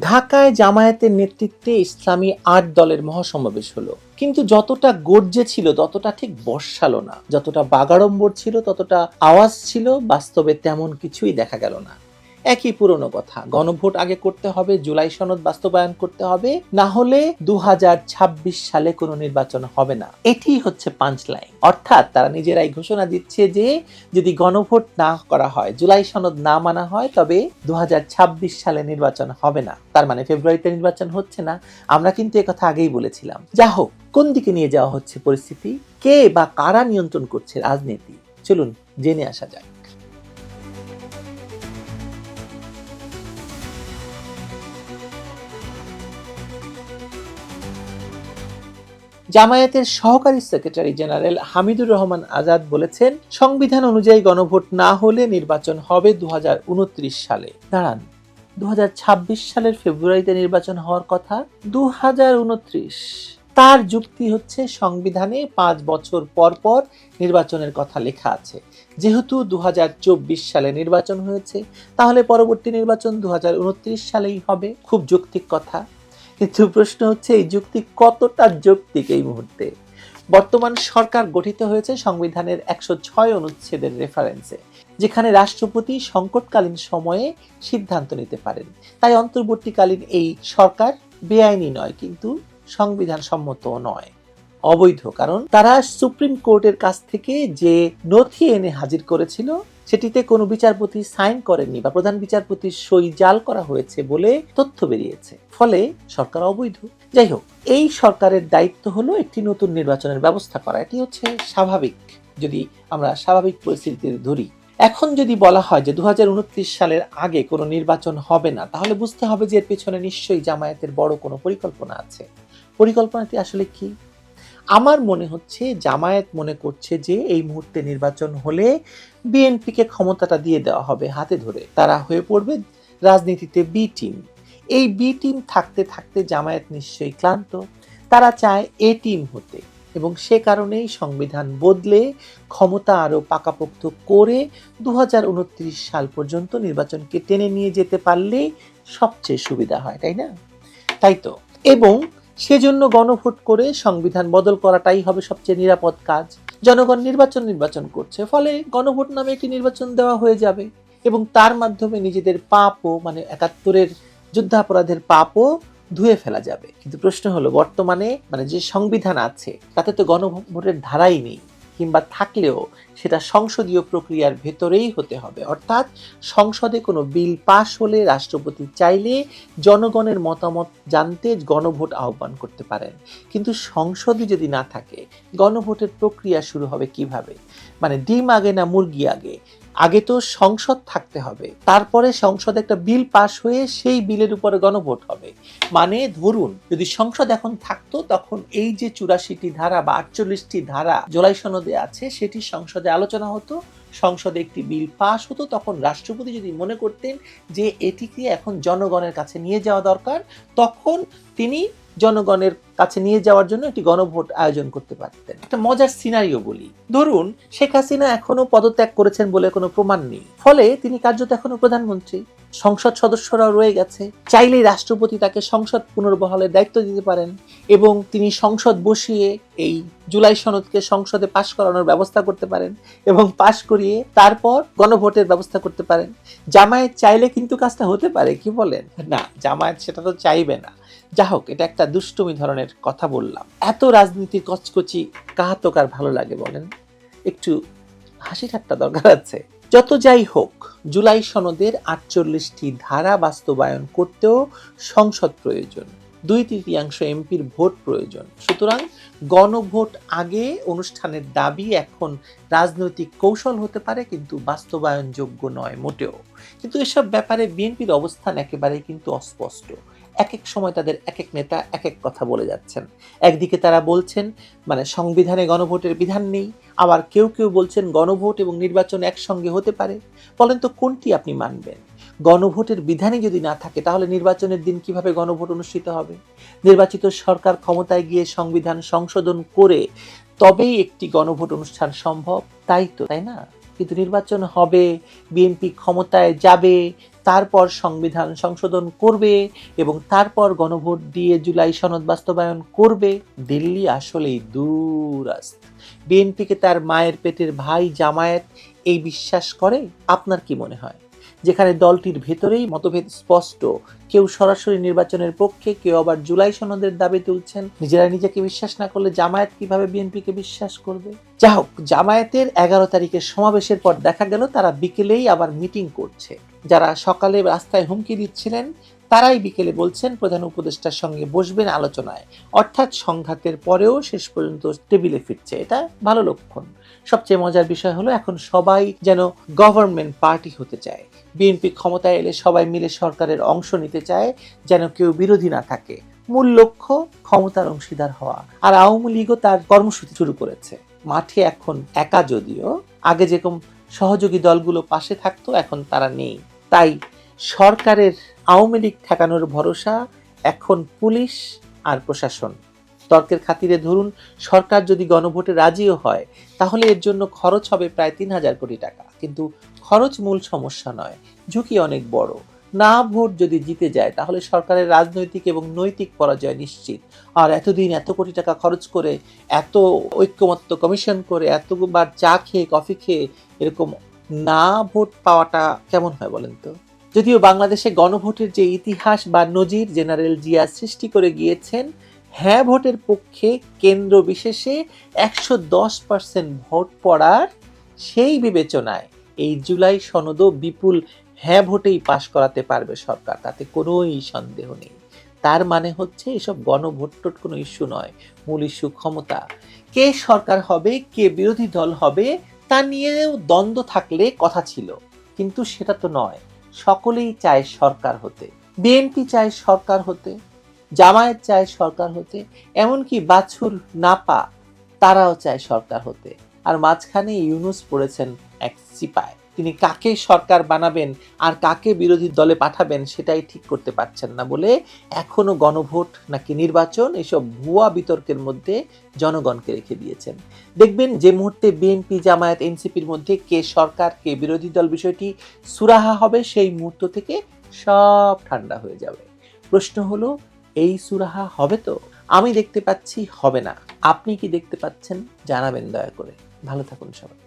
ঢাকায় জামায়াতের নেতৃত্বে ইসলামী আট দলের মহাসমাবেশ হলো। কিন্তু যতটা গর্জে ছিল, ততটা ঠিক বর্ষালো না। যতটা বাগাড়ম্বর ছিল, ততটা আওয়াজ ছিল, বাস্তবে তেমন কিছুই দেখা গেল না। একই পুরনো কথা। গণভোট আগে করতে হবে, জুলাই সনদ বাস্তবায়ন করতে হবে, না হলে দুহাজার ছাব্বিশ সালে কোনো নির্বাচন হবে না। এটি হচ্ছে পাঁচ লাইন। অর্থাৎ তারা নিজেরাই ঘোষণা দিচ্ছে যে যদি গণভোট না করা হয়, জুলাই সনদ না মানা হয়, তবে দু হাজার ছাব্বিশ সালে নির্বাচন হবে না। তার মানে ফেব্রুয়ারিতে নির্বাচন হচ্ছে না। আমরা কিন্তু কথা আগেই বলেছিলাম। যা হোক, কোন দিকে নিয়ে যাওয়া হচ্ছে পরিস্থিতি? কে বা কারা নিয়ন্ত্রণ করছে রাজনীতি? চলুন জেনে আসা যাক। জামায়াতের সহকারী সেক্রেটারি জেনারেল হামিদুর রহমান আজাদ বলেছেন, সংবিধান অনুযায়ী গণভোট না হলে নির্বাচন হবে দু হাজার উনত্রিশ সালে। দাঁড়ান দু হাজার ছাব্বিশ সালের ফেব্রুয়ারিতে নির্বাচন হওয়ার কথা? দু হাজার উনত্রিশ। তার যুক্তি হচ্ছে, সংবিধানে পাঁচ বছর পর পর নির্বাচনের কথা লেখা আছে। যেহেতু দু হাজার চব্বিশ সালে নির্বাচন হয়েছে, তাহলে পরবর্তী নির্বাচন দু হাজার উনত্রিশ সালেই হবে। খুব যৌক্তিক কথা। কিন্তু প্রশ্ন হচ্ছে, এই যুক্তি কতটা যৌক্তিক এই মুহূর্তে? বর্তমান সরকার গঠিত হয়েছে সংবিধানের একশো ছয় অনুচ্ছেদের রেফারেন্সে যেখানে রাষ্ট্রপতি সংকটকালীন সময়ে সিদ্ধান্ত নিতে পারেন। তাই অন্তর্বর্তীকালীন এই সরকার বেআইনি নয়, কিন্তু সংবিধান সম্মতও নয়। অবৈধ, কারণ তারা সুপ্রিম কোর্টের কাছ থেকে যে নথি এনে হাজির করেছিল সেটিতে কোনো বিচারপতি সাইন করেননি বা প্রধান বিচারপতির সই জাল করা হয়েছে বলে তথ্য বেরিয়েছে। ফলে সরকার অবৈধ। যাই হোক, এই সরকারের দায়িত্ব হলো একটি নতুন নির্বাচনের ব্যবস্থা করা। এটি হচ্ছে স্বাভাবিক। যদি আমরা স্বাভাবিক পরিস্থিতিতে ধরি, এখন যদি বলা হয় যে দু হাজার উনত্রিশ সালের আগে কোনো নির্বাচন হবে না, তাহলে বুঝতে হবে যে এর পেছনে নিশ্চয়ই জামায়াতের বড় কোনো পরিকল্পনা আছে। পরিকল্পনাটি আসলে কি? আমার মনে হচ্ছে, জামায়াত মনে করছে যে এই মুহূর্তে নির্বাচন হলে বিএনপিকে ক্ষমতাটা দিয়ে দেওয়া হবে হাতে ধরে। তারা হয়ে পড়বে রাজনীতিতে বি টিম এই বি টিম থাকতে থাকতে জামায়াত নিশ্চয়ই ক্লান্ত। তারা চায় এ টিম হতে এবং সে কারণেই সংবিধান বদলে ক্ষমতা আরও পাকাপোক্ত করে দু হাজার উনত্রিশ সাল পর্যন্ত নির্বাচনকে টেনে নিয়ে যেতে পারলেই সবচেয়ে সুবিধা হয়, তাই না? তাই তো। এবং সেজন্য গণভোট করে সংবিধান বদল করাটাই হবে সবচেয়ে নিরাপদ কাজ। জনগণ নির্বাচন নির্বাচন করছে, ফলে গণভোট নামে একটি নির্বাচন দেওয়া হয়ে যাবে এবং তার মাধ্যমে নিজেদের পাপও মানে একাত্তরের যুদ্ধাপরাধের পাপও ধুয়ে ফেলা যাবে। কিন্তু প্রশ্ন হলো, বর্তমানে মানে যে সংবিধান আছে, তাতে তো গণভোটের ধারাই নেই। কিংবা থাকলেও সেটা সংসদীয় প্রক্রিয়ার ভেতরেই হতে হবে। অর্থাৎ সংসদে কোনো বিল পাশ হলে রাষ্ট্রপতি চাইলে জনগণের মতামত জানতে গণভোট আহ্বান করতে পারেন। কিন্তু সংসদে যদি না থাকে, গণভোটের প্রক্রিয়া শুরু হবে কীভাবে? মানে ডিম আগে না মুরগি আগে? আগে তো সংসদ থাকতে হবে। তারপরে সংসদে একটা বিল পাশ হয়ে সেই বিলের উপরে গণভোট হবে। মানে ধরুন, যদি সংসদ এখন থাকতো, তখন এই যে চুরাশিটি ধারা বা আটচল্লিশটি ধারা জোলাই সনদে আছে, সেটি সংসদে আলোচনা হতো। সংসদে একটি বিল পাশ হতো, তখন রাষ্ট্রপতি যদি মনে করতেন যে এটিকে এখন জনগণের কাছে নিয়ে যাওয়া দরকার, তখন তিনি জনগণের কাছে নিয়ে যাওয়ার জন্য একটি গণভোট আয়োজন করতে পারতেন। একটা মজার সিনারিও বলি। ধরুন, শেখ হাসিনা এখনও পদত্যাগ করেছেন বলে কোনো প্রমাণ নেই। ফলে তিনি কার্যত এখনও প্রধানমন্ত্রী। সংসদ সদস্যরাও রয়ে গেছে। চাইলেই রাষ্ট্রপতি তাকে সংসদ পুনর্বহালের দায়িত্ব দিতে পারেন এবং তিনি সংসদ বসিয়ে এই জুলাই সনদকে সংসদে পাশ করানোর ব্যবস্থা করতে পারেন এবং পাশ করিয়ে তারপর গণভোটের ব্যবস্থা করতে পারেন। জামায়াত চাইলে কিন্তু কাজটা হতে পারে, কি বলেন? না, জামায়াত সেটা তো চাইবে না। যা হোক এটা একটা দুষ্টুমি ধরনের কথা বললাম। এত রাজনীতির কচকচি কাহাতকার ভালো লাগে বলেন? একটু হাসি ঠাট্টা দরকার আছে। যত যাই হোক, জুলাই সনদের আটচল্লিশটি ধারা বাস্তবায়ন করতেও সংসদ প্রয়োজন। দুই তৃতীয়াংশ এমপির ভোট প্রয়োজন। সুতরাং গণভোট আগে অনুষ্ঠানের দাবি এখন রাজনৈতিক কৌশল হতে পারে, কিন্তু বাস্তবায়নযোগ্য নয় মোটেও। কিন্তু এসব ব্যাপারে বিএনপির অবস্থান একেবারেই কিন্তু অস্পষ্ট। এক এক সময় তাদের এক এক নেতা এক এক কথা বলে যাচ্ছেন। একদিকে তারা বলছেন মানে সংবিধানে গণভোটের বিধান নেই, আবার কেউ কেউ বলছেন গণভোট এবং নির্বাচন একসঙ্গে হতে পারে। বলেন তো কোনটি আপনি মানবেন? গণভোটের বিধানই যদি না থাকে, তাহলে নির্বাচনের দিন কীভাবে গণভোট অনুষ্ঠিত হবে? নির্বাচিত সরকার ক্ষমতায় গিয়ে সংবিধান সংশোধন করে তবেই একটি গণভোট অনুষ্ঠান সম্ভব? তাই তো, তাই না? কিন্তু নির্বাচন হবে, বিএনপি ক্ষমতায় যাবে, তারপর সংবিধান সংশোধন করবে এবং তারপর গণভোট দিয়ে জুলাই সনদ বাস্তবায়ন করবে। দিল্লি আসলেই দূরাস্ত। বিএনপিকে তার মায়ের পেটের ভাই জামায়াত, এই বিশ্বাস করে? আপনার কি মনে হয়? যেখানে দলটির ভেতরেই মতভেদ স্পষ্ট। কেউ সরাসরি নির্বাচনের পক্ষে, কেউ আবার জুলাই সনদের দাবি তুলছেন। নিজেরা নিজেকে বিশ্বাস না করলে জামায়াত কীভাবে বিএনপিকে বিশ্বাস করবে? যা হোক, জামায়াতের এগারো তারিখের সমাবেশের পর দেখা গেল তারা বিকেলেই আবার মিটিং করছে। যারা সকালে রাস্তায় হুমকি দিচ্ছিলেন তারাই বিকেলে বলছেন প্রধান উপদেষ্টার সঙ্গে বসবেন আলোচনায়। অর্থাৎ সংঘাতের পরেও শেষ পর্যন্ত টেবিলে ফিরছে। এটা ভালো লক্ষণ। সবচেয়ে মজার বিষয় হলো এখন সবাই যেন গভর্নমেন্ট পার্টি হতে চায়। বিএনপি ক্ষমতায় এলে সবাই মিলে সরকারের অংশ নিতে চায়, যেন কেউ বিরোধী না থাকে। মূল লক্ষ্য ক্ষমতার অংশীদার হওয়া। আর আওয়ামী লীগও তার কর্মসূচি শুরু করেছে। মাঠে এখন একা যদিও, আগে যেরকম সহযোগী দলগুলো পাশে থাকতো, এখন তারা নেই। তাই সরকারের আওয়ামী লীগ ঠেকানোর ভরসা এখন পুলিশ আর প্রশাসন। তর্কের খাতিরে ধরুন, সরকার যদি গণভোটে রাজিও হয়, তাহলে এর জন্য খরচ হবে প্রায় তিন হাজার কোটি টাকা। কিন্তু খরচ মূল সমস্যা নয়, ঝুঁকি অনেক বড়। না ভোট যদি জিতে যায়, তাহলে সরকারের রাজনৈতিক এবং নৈতিক পরাজয় নিশ্চিত। আর এতদিন এত কোটি টাকা খরচ করে, এত ঐক্যমত্য কমিশন করে, এতবার চা খেয়ে, কফি খেয়ে, এরকম না ভোট পাওয়াটা কেমন হয় বলেন তো? যদিও বাংলাদেশে গণভোটের যে ইতিহাস বা নজির জেনারেল জিয়া সৃষ্টি করে গিয়েছেন হ্যাঁ ভোটের পক্ষে কেন্দ্র বিশেষে একশো দশ পার্সেন্ট ভোট পড়ার সেই বিবেচনায় এই জুলাই সনদও বিপুল হ্যাঁ ভোটেই পাশ করাতে পারবে সরকার, তাতে কোনোই সন্দেহ নেই। তার মানে হচ্ছে এসব গণভোট টোট কোনো ইস্যু নয়, মূল ইস্যু ক্ষমতা। কে সরকার হবে, কে বিরোধী দল হবে, তা নিয়েও দ্বন্দ্ব থাকলে কথা ছিল, কিন্তু সেটা তো নয়। সকলেই চায় সরকার হতে। বিএনপি চায় সরকার হতে, জামায়াত চায় সরকার হতে, এমনকি বাছুর নাপা তারাও চায় সরকার হতে। আর মাঝখানে ইউনুস পড়েছেন এক সিপায় তিনি কাকে সরকার বানাবেন আর কাকে বিরোধী দলে পাঠাবেন সেটাই ঠিক করতে পারছেন না বলে এখনও গণভোট নাকি নির্বাচন এসব ভুয়া বিতর্কের মধ্যে জনগণকে রেখে দিয়েছেন। দেখবেন যে মুহূর্তে বিএনপি, জামায়াত, এনসিপির মধ্যে কে সরকার, কে বিরোধী দল বিষয়টি সুরাহা হবে সেই মুহূর্ত থেকে সব ঠান্ডা হয়ে যাবে। প্রশ্ন হলো, এই সুরাহা হবে তো? আমি দেখতে পাচ্ছি হবে না। আপনি কি দেখতে পাচ্ছেন? জানাবেন দয়া করে। ভালো থাকুন সবাই।